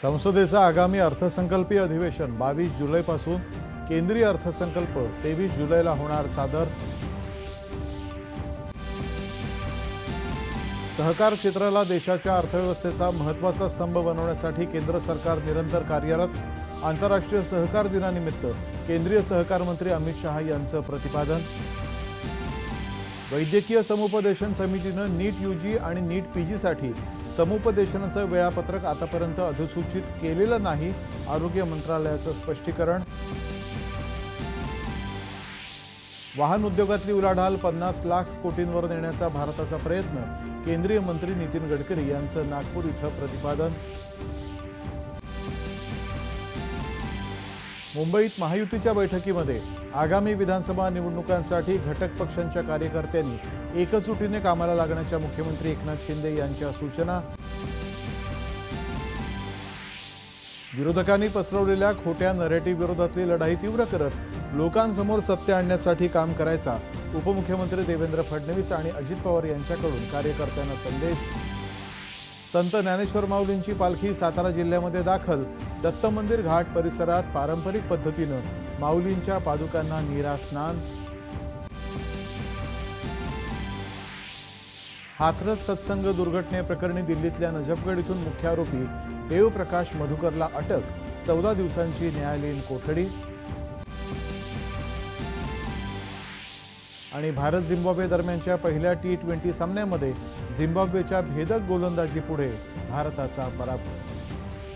संसदेचं आगामी अर्थसंकल्पीय अधिवेशन बावीस जुलैपासून केंद्रीय अर्थसंकल्प तेवीस जुलैला होणार सादर. सहकार क्षेत्राला देशाच्या अर्थव्यवस्थेचा महत्त्वाचा स्तंभ बनवण्यासाठी केंद्र सरकार निरंतर कार्यरत. आंतरराष्ट्रीय सहकार दिनानिमित्त केंद्रीय सहकार मंत्री अमित शहा यांचं प्रतिपादन. वैद्यकीय समुपदेशन समितीनं नीट यूजी आणि नीट पीजीसाठी समुपदेशनाचं वेळापत्रक आतापर्यंत अधिसूचित केलेलं नाही. आरोग्य मंत्रालयाचं स्पष्टीकरण. वाहन उद्योगातली उलाढाल पन्नास लाख कोटींवर नेण्याचा भारताचा प्रयत्न. केंद्रीय मंत्री नितीन गडकरी यांचं नागपूर इथं प्रतिपादन. मुंबईत महायुतीच्या बैठकीमध्ये आगामी विधानसभा निवडणुकांसाठी घटक पक्षांच्या कार्यकर्त्यांनी एकजुटीने कामाला लागण्याच्या मुख्यमंत्री एकनाथ शिंदे यांच्या सूचना. विरोधकांनी पसरवलेल्या खोट्या नरेटिव्ह विरोधातली लढाई तीव्र करत लोकांसमोर सत्य आणण्यासाठी काम करायचा उपमुख्यमंत्री देवेंद्र फडणवीस आणि अजित पवार यांच्याकडून कार्यकर्त्यांना संदेश. संत ज्ञानेश्वर माऊलींची पालखी सातारा जिल्ह्यामध्ये दाखल. दत्त मंदिर घाट परिसरात पारंपरिक पद्धतीनं माऊलींच्या पादुकांना नीरा स्नान. हाथरस सत्संग दुर्घटनेप्रकरणी दिल्लीतल्या नजफगड इथून मुख्य आरोपी देवप्रकाश मधुकरला अटक. चौदा दिवसांची न्यायालयीन कोठडी. आणि भारत झिम्बाब्वे दरम्यानच्या पहिल्या टी ट्वेंटी सामन्यामध्ये झिम्बाब्वेच्या भेदक गोलंदाजी पुढे भारताचा पराभव.